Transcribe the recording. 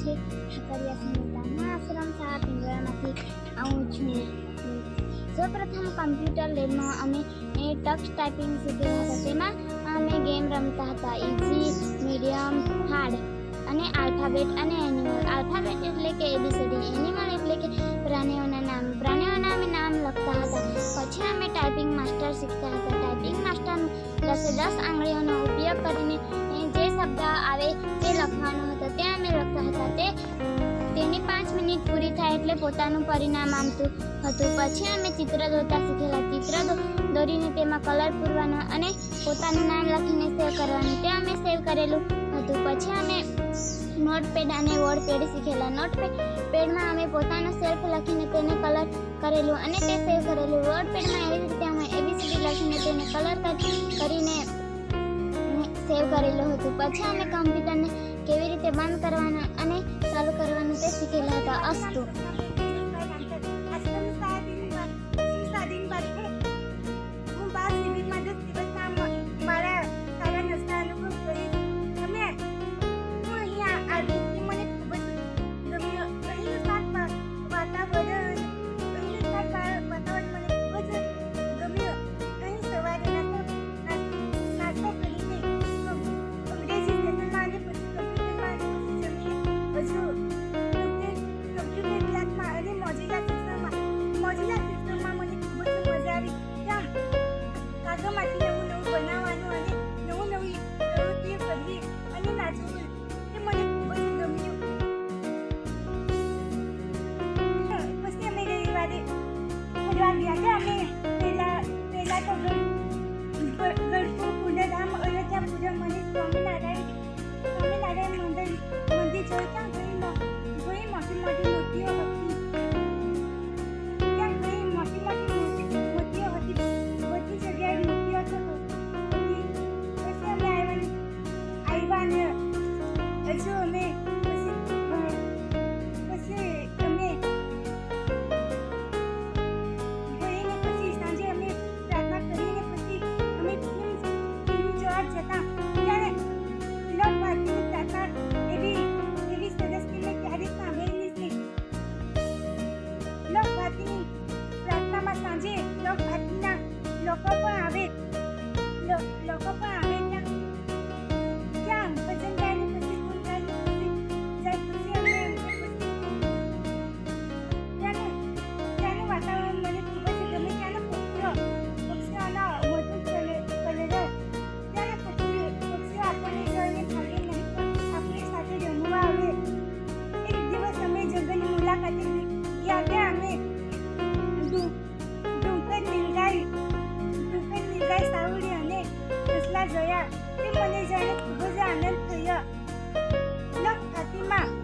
છે. ઠાકરિયા સંહિતાના આશ્રમ શાળા પિંગળામાંથી આવું છું સૌપ્રથમ કમ્પ્યુટર લેબમાં અમે ટક્સ ટાઈપિંગ શીખ્યા હતા. તેમાં અમે ગેમ રમતા હતા. ઇઝી મીડિયમ હાર્ડ અને આલ્ફાબેટ અને એનિમલ આલ્ફાબેટ એટલે કે એબીસીડી એનિમલ એટલે કે પ્રાણીઓના નામ. પ્રાણીઓના અમે નામ લખતા હતા. પછી અમે ટાઈપિંગ માસ્ટર શીખતા હતા. ટાઈપિંગ માસ્ટર દસે દસ આંગળીઓનો ઉપયોગ કરીને શબ્દ આવે તે લખવાનો હતો. તે અમે લખતા હતા તે. તેની પાંચ મિનિટ પૂરી થાય એટલે પોતાનું પરિણામ આવતું હતું. પછી અમે ચિત્ર દોરતા શીખેલા. ચિત્ર દોરીને તેમાં કલર પૂરવાનો અને પોતાનું નામ લખીને સેવ કરવાનું. તે અમે સેવ કરેલું હતું. પછી અમે નોટપેડ અને વર્ડપેડ શીખેલા. નોટપેડ, પેડમાં અમે પોતાનો સેલ્ફ લખીને તેને કલર કરેલું અને તે સેવ કરેલું. વર્ડપેડમાં એવી રીતે અમે એબીસીડી લખીને તેને કલર કરીને સેવ કરેલું હતું. પછી અમે કમ્પ્યુટરને કેવી રીતે બંધ કરવાનું અને ચાલુ કરવાનું તે શીખેલા હતા અસ્તુ. and now ก็ว่าเวทเราเราก็ว่า તે મને જાણે ખૂબ જ આનંદ થયો. લોકખાતીમાં